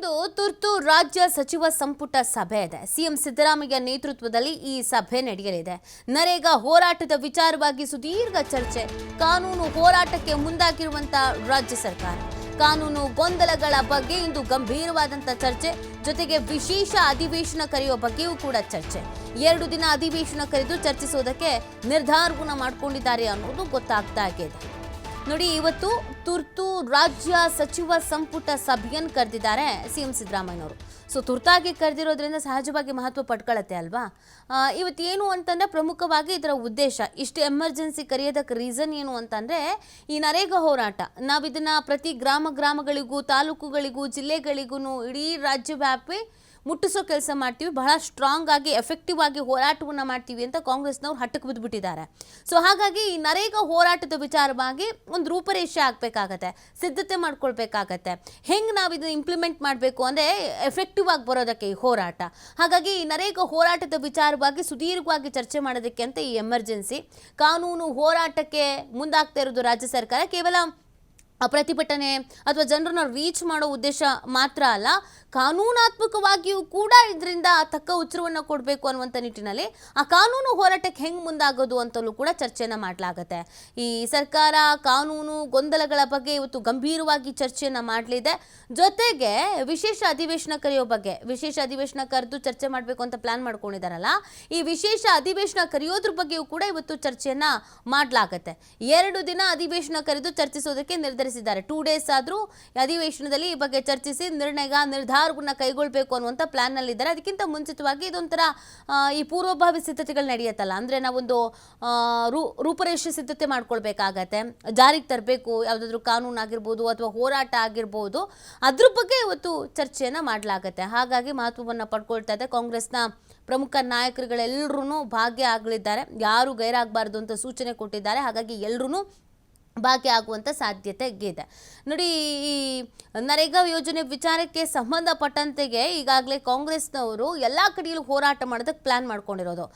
ಇಂದು ತುರ್ತು ರಾಜ್ಯ ಸಚಿವ ಸಂಪುಟ ಸಭೆ ಇದೆ. ಸಿಎಂ ಸಿದ್ದರಾಮಯ್ಯ ನೇತೃತ್ವದಲ್ಲಿ ಈ ಸಭೆ ನಡೆಯಲಿದೆ. ನರೇಗಾ ಹೋರಾಟದ ವಿಚಾರವಾಗಿ ಸುದೀರ್ಘ ಚರ್ಚೆ. ಕಾನೂನು ಹೋರಾಟಕ್ಕೆ ಮುಂದಾಗಿರುವಂತಹ ರಾಜ್ಯ ಸರ್ಕಾರ. ಕಾನೂನು ಗೊಂದಲಗಳ ಬಗ್ಗೆ ಇಂದು ಗಂಭೀರವಾದಂತ ಚರ್ಚೆ. ಜೊತೆಗೆ ವಿಶೇಷ ಅಧಿವೇಶನ ಕರೆಯುವ ಬಗ್ಗೆಯೂ ಕೂಡ ಚರ್ಚೆ. ಎರಡು ದಿನ ಅಧಿವೇಶನ ಕರೆದು ಚರ್ಚಿಸೋದಕ್ಕೆ ನಿರ್ಧಾರವನ್ನು ಮಾಡಿಕೊಂಡಿದ್ದಾರೆ ಅನ್ನೋದು ಗೊತ್ತಾಗ್ತಾ ಇದೆ. ನೋಡಿ, ಇವತ್ತು ತುರ್ತು ರಾಜ್ಯ ಸಚಿವ ಸಂಪುಟ ಸಭೆಯನ್ನು ಕರೆದಿದ್ದಾರೆ ಸಿಎಂ ಸಿದ್ದರಾಮಯ್ಯನವರು. ಸೊ, ತುರ್ತಾಗಿ ಕರೆದಿರೋದ್ರಿಂದ ಸಹಜವಾಗಿ ಮಹತ್ವ ಪಡ್ಕೊಳ್ಳುತ್ತೆ ಅಲ್ವಾ? ಇವತ್ತು ಇವತ್ತೇನು ಅಂತಂದರೆ ಪ್ರಮುಖವಾಗಿ ಇದರ ಉದ್ದೇಶ, ಇಷ್ಟು ಎಮರ್ಜೆನ್ಸಿ ಕರೆಯೋದಕ್ಕೆ ರೀಸನ್ ಏನು ಅಂತಂದ್ರೆ, ಈ ನರೇಗಾ ಹೋರಾಟ. ನಾವಿದನ್ನು ಪ್ರತಿ ಗ್ರಾಮ ಗ್ರಾಮಗಳಿಗೂ, ತಾಲೂಕುಗಳಿಗೂ ಜಿಲ್ಲೆಗಳಿಗೂ ಇಡೀ ರಾಜ್ಯವ್ಯಾಪಿ ಮುಟ್ಟಿಸೋ ಕೆಲಸ ಮಾಡ್ತೀವಿ, ಬಹಳ ಸ್ಟ್ರಾಂಗ್ ಆಗಿ ಎಫೆಕ್ಟಿವ್ ಆಗಿ ಹೋರಾಟವನ್ನು ಮಾಡ್ತೀವಿ ಅಂತ ಕಾಂಗ್ರೆಸ್ನವ್ರು ಹಟ್ಟಕ್ಕೆ ಬಿದ್ದುಬಿಟ್ಟಿದ್ದಾರೆ ಸೊ ಹಾಗಾಗಿ ಈ ನರೇಗಾ ಹೋರಾಟದ ವಿಚಾರವಾಗಿ ಒಂದು ರೂಪರೇಷೆ ಆಗಬೇಕಾಗತ್ತೆ, ಸಿದ್ಧತೆ ಮಾಡ್ಕೊಳ್ಬೇಕಾಗತ್ತೆ. ಹೆಂಗೆ ನಾವು ಇದನ್ನು ಇಂಪ್ಲಿಮೆಂಟ್ ಮಾಡಬೇಕು ಅಂದರೆ ಎಫೆಕ್ಟಿವ್ ಆಗಿ ಬರೋದಕ್ಕೆ ಈ ಹೋರಾಟ. ಹಾಗಾಗಿ ಈ ನರೇಗಾ ಹೋರಾಟದ ವಿಚಾರವಾಗಿ ಸುದೀರ್ಘವಾಗಿ ಚರ್ಚೆ ಮಾಡೋದಕ್ಕೆ ಅಂತ ಈ ಎಮರ್ಜೆನ್ಸಿ ಕಾನೂನು ಹೋರಾಟಕ್ಕೆ ಮುಂದಾಗ್ತಾ ಇರೋದು ರಾಜ್ಯ ಸರ್ಕಾರ. ಕೇವಲ ಪ್ರತಿಭಟನೆ ಅಥವಾ ಜನರನ್ನ ರೀಚ್ ಮಾಡೋ ಉದ್ದೇಶ ಮಾತ್ರ ಅಲ್ಲ, ಕಾನೂನಾತ್ಮಕವಾಗಿಯೂ ಕೂಡ ಇದರಿಂದ ತಕ್ಕ ಉತ್ತರವನ್ನು ಕೊಡಬೇಕು ಅನ್ನುವಂಥ ನಿಟ್ಟಿನಲ್ಲಿ ಆ ಕಾನೂನು ಹೋರಾಟಕ್ಕೆ ಹೆಂಗೆ ಮುಂದಾಗೋದು ಅಂತಲೂ ಕೂಡ ಚರ್ಚೆಯನ್ನು ಮಾಡಲಾಗತ್ತೆ. ಈ ಸರ್ಕಾರ ಕಾನೂನು ಗೊಂದಲಗಳ ಬಗ್ಗೆ ಇವತ್ತು ಗಂಭೀರವಾಗಿ ಚರ್ಚೆಯನ್ನು ಮಾಡಲಿದೆ. ಜೊತೆಗೆ ವಿಶೇಷ ಅಧಿವೇಶನ ಕರೆಯೋ ಬಗ್ಗೆ, ವಿಶೇಷ ಅಧಿವೇಶನ ಕರೆದು ಚರ್ಚೆ ಮಾಡಬೇಕು ಅಂತ ಪ್ಲಾನ್ ಮಾಡ್ಕೊಂಡಿದ್ದಾರಲ್ಲ, ಈ ವಿಶೇಷ ಅಧಿವೇಶನ ಕರೆಯೋದ್ರ ಬಗ್ಗೆಯೂ ಕೂಡ ಇವತ್ತು ಚರ್ಚೆಯನ್ನು ಮಾಡಲಾಗತ್ತೆ. ಎರಡು ದಿನ ಅಧಿವೇಶನ ಕರೆದು ಚರ್ಚಿಸೋದಕ್ಕೆ ನಿರ್ಧರಿಸಿದ್ದಾರೆ ಟೂ ಡೇಸ್ ಆದರೂ ಅಧಿವೇಶನದಲ್ಲಿ ಈ ಬಗ್ಗೆ ಚರ್ಚಿಸಿ ನಿರ್ಣಯ ನಿರ್ಧಾರವನ್ನು ಕೈಗೊಳ್ಳಬೇಕು ಅನ್ನುವಂಥ ಪ್ಲಾನ್ನಲ್ಲಿದ್ದಾರೆ ಅದಕ್ಕಿಂತ ಮುಂಚಿತವಾಗಿ ಇದೊಂಥರ ಈ ಪೂರ್ವಭಾವಿ ಸಿದ್ಧತೆಗಳು ನಡೆಯುತ್ತಲ್ಲ. ಅಂದರೆ ನಾವೊಂದು ರೂ, ರೂಪರೇಷೆ ಸಿದ್ಧತೆ ಮಾಡ್ಕೊಳ್ಬೇಕಾಗತ್ತೆ. ಜಾರಿಗೆ ತರಬೇಕು, ಯಾವುದಾದ್ರೂ ಕಾನೂನು ಆಗಿರ್ಬೋದು ಅಥವಾ ಹೋರಾಟ ಆಗಿರ್ಬೋದು. ಅದ್ರ ಬಗ್ಗೆ ಇವತ್ತು ಚರ್ಚೆಯನ್ನು ಮಾಡಲಾಗತ್ತೆ. ಹಾಗಾಗಿ ಮಹತ್ವವನ್ನು ಪಡ್ಕೊಳ್ತಾ ಇದೆ ಕಾಂಗ್ರೆಸ್ನ ಪ್ರಮುಖ ನಾಯಕರುಗಳೆಲ್ಲರೂ ಭಾಗ್ಯ ಆಗಲಿದ್ದಾರೆ. ಯಾರು ಗೈರಾಗಬಾರ್ದು ಅಂತ ಸೂಚನೆ ಕೊಟ್ಟಿದ್ದಾರೆ. ಹಾಗಾಗಿ ಎಲ್ಲರೂ ಭಾಗಿಯಾಗುವಂಥ ಸಾಧ್ಯತೆ ಇದೆ. ನೋಡಿ, ಈ ನರೇಗಾ ಯೋಜನೆ ವಿಚಾರಕ್ಕೆ ಸಂಬಂಧಪಟ್ಟಂತೆಗೆ ಈಗಾಗಲೇ ಕಾಂಗ್ರೆಸ್ನವರು ಎಲ್ಲ ಕಡೆಯಲ್ಲೂ ಹೋರಾಟ ಮಾಡೋದಕ್ಕೆ ಪ್ಲ್ಯಾನ್ ಮಾಡ್ಕೊಂಡಿರೋದು.